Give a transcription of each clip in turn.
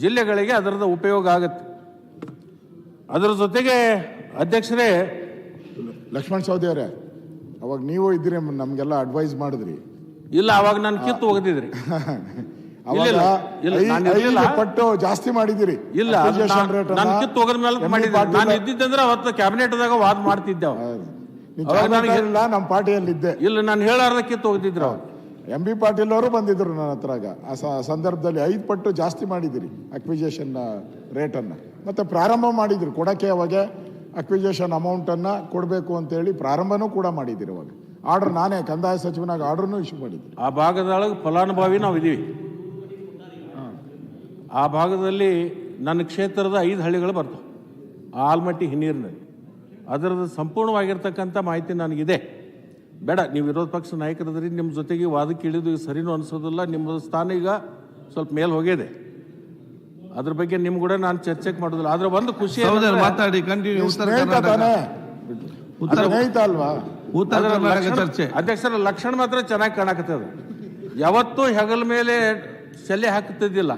ಜಿಲ್ಲೆಗಳಿಗೆ ಅದರದ ಉಪಯೋಗ ಆಗುತ್ತೆ. ಅದರ ಜೊತೆಗೆ ಅಧ್ಯಕ್ಷರೇ ಲಕ್ಷ್ಮಣ್ ಸವದಿ ಅವರೇ ಅವಾಗ ನೀವು ಇದ್ರಿ ನಮ್ಗೆಲ್ಲ ಅಡ್ವೈಸ್ ಮಾಡಿದ್ರಿ. ಇಲ್ಲ ಅವಾಗ ನಾನು ಕಿತ್ತು ಒಗೆದಿದ್ರಿ. ಪಟ್ಟು ಜಾಸ್ತಿ ಮಾಡಿದಿರಿ ಇಲ್ಲ ನಾನು ಕಿತ್ತು ಒಗದ ಮೇಲೆ ಮಾಡಿದ್ದೆ ನಾನು ಇದ್ದಿದ್ದಂದ್ರೆ ಅವತ್ತು ಕ್ಯಾಬಿನೆಟ್ದಾಗ ವಾದ ಮಾಡ್ತಿದ್ದೆ ಅವಾಗ. ನಮ್ಮ ಪಾರ್ಟಿಯಲ್ಲಿ ಇದ್ದೆ ಇಲ್ಲ ನಾನು ಹೇಳಾರ್ದ ಕಿತ್ತು ಒಗೆದಿದ್ರು ಅವ್ರು. ಎಂ ಬಿ ಪಾಟೀಲ್ ಅವರು ಬಂದಿದ್ರು ನನ್ನ ಹತ್ರಾಗ. ಆ ಸ- ಸಂದರ್ಭದಲ್ಲಿ ಐದು ಪಟ್ಟು ಜಾಸ್ತಿ ಮಾಡಿದಿರಿ ಅಕ್ವಿಜೇಷನ್ ರೇಟನ್ನು ಮತ್ತೆ ಪ್ರಾರಂಭ ಮಾಡಿದ್ರು ಕೊಡೋಕ್ಕೆ ಅವಾಗ ಅಕ್ವಿಜೇಷನ್ ಅಮೌಂಟನ್ನು ಕೊಡಬೇಕು ಅಂತೇಳಿ ಪ್ರಾರಂಭನೂ ಕೂಡ ಮಾಡಿದಿರಿ ಅವಾಗ. ಆರ್ಡರ್ ನಾನೇ ಕಂದಾಯ ಸಚಿವನಾಗ ಆರ್ಡ್ರನ್ನು ಇಶ್ಯೂ ಮಾಡಿದ್ದೆ ಆ ಭಾಗದೊಳಗೆ ಫಲಾನುಭವಿ ನಾವು ಇದೀವಿ. ಆ ಭಾಗದಲ್ಲಿ ನನ್ನ ಕ್ಷೇತ್ರದ ಐದು ಹಳ್ಳಿಗಳು ಬರ್ತವೆ. ಆಲ್ಮಟ್ಟಿ ಹಿನ್ನೀರಿನಲ್ಲಿ. ಅದರದ್ದು ಸಂಪೂರ್ಣವಾಗಿರ್ತಕ್ಕಂಥ ಮಾಹಿತಿ ನನಗಿದೆ. ಬೇಡ ನೀವು ವಿರೋಧ ಪಕ್ಷ ನಾಯಕರದ್ರಿ ನಿಮ್ಮ ಜೊತೆಗೆ ವಾದಕ್ಕೆ ಇಳಿದು ಈಗ ಸರಿನೂ ಅನಿಸೋದಿಲ್ಲ ನಿಮ್ಮ ಸ್ಥಾನ ಈಗ ಸ್ವಲ್ಪ ಮೇಲೆ ಹೋಗಿದೆ. ಅದ್ರ ಬಗ್ಗೆ ನಿಮ್ ಕೂಡ ನಾನು ಚರ್ಚೆಗೆ ಮಾಡೋದಿಲ್ಲ. ಆದ್ರೆ ಒಂದು ಖುಷಿ ಮಾತಾಡಿ ಕಂಟಿನ್ಯೂ ಚರ್ಚೆ. ಅಧ್ಯಕ್ಷರ ಲಕ್ಷಣ ಮಾತ್ರ ಚೆನ್ನಾಗಿ ಕಾಣಕತ್ತದ ಯಾವತ್ತೂ ಹೆಗಲ ಮೇಲೆ ಶಲ್ಯ ಹಾಕುತ್ತಿದ್ದಿಲ್ಲ.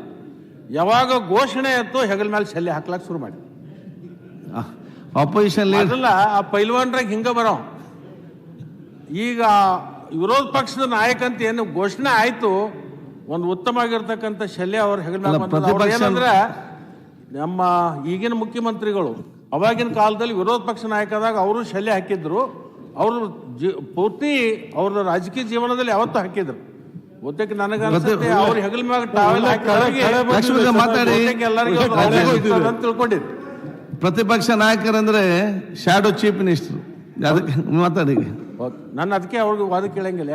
ಯಾವಾಗ ಘೋಷಣೆ ಆಯ್ತು ಹೆಗಲ ಮೇಲೆ ಶಲ್ಯ ಹಾಕ್ಲಾಕ್ ಶುರು ಮಾಡಿ ಅದಲ್ಲ ಆ ಪೈಲ್ವಾನ್ರಾಗ ಹಿಂಗ ಬರೋ. ಈಗ ವಿರೋಧ ಪಕ್ಷದ ನಾಯಕ ಅಂತ ಏನು ಘೋಷಣೆ ಆಯಿತು ಒಂದು ಉತ್ತಮವಾಗಿರ್ತಕ್ಕಂಥ ಶಲ್ಯ ಅವ್ರ ಬಂದದ್ದು. ಏನಂದ್ರೆ ನಮ್ಮ ಈಗಿನ ಮುಖ್ಯಮಂತ್ರಿಗಳು ಅವಾಗಿನ ಕಾಲದಲ್ಲಿ ವಿರೋಧ ಪಕ್ಷ ನಾಯಕದಾಗ ಅವರು ಶಲ್ಯ ಹಾಕಿದ್ರು. ಅವರು ಜಿ ಪೂರ್ತಿ ಅವ್ರ ರಾಜಕೀಯ ಜೀವನದಲ್ಲಿ ಯಾವತ್ತೂ ಹಾಕಿದ್ರು. ಬಹುತೇಕ ನನಗೆ ಅವ್ರ ಹೆಗಲ ಮ್ಯಾಗ ಟಾವೆಲ್ ತಿಳ್ಕೊಂಡಿದ್ರು. ಪ್ರತಿಪಕ್ಷ ನಾಯಕರಂದ್ರೆ ಶಾಡೋ ಚೀಫ್ ಮಿನಿಸ್ಟರ್ ಅದಕ್ಕೆ ಮಾತಾಡಿ. ನಾನು ಅದಕ್ಕೆ ಅವ್ರಿಗೆ ವಾದ ಕೇಳಂಗಿಲ್ಲ.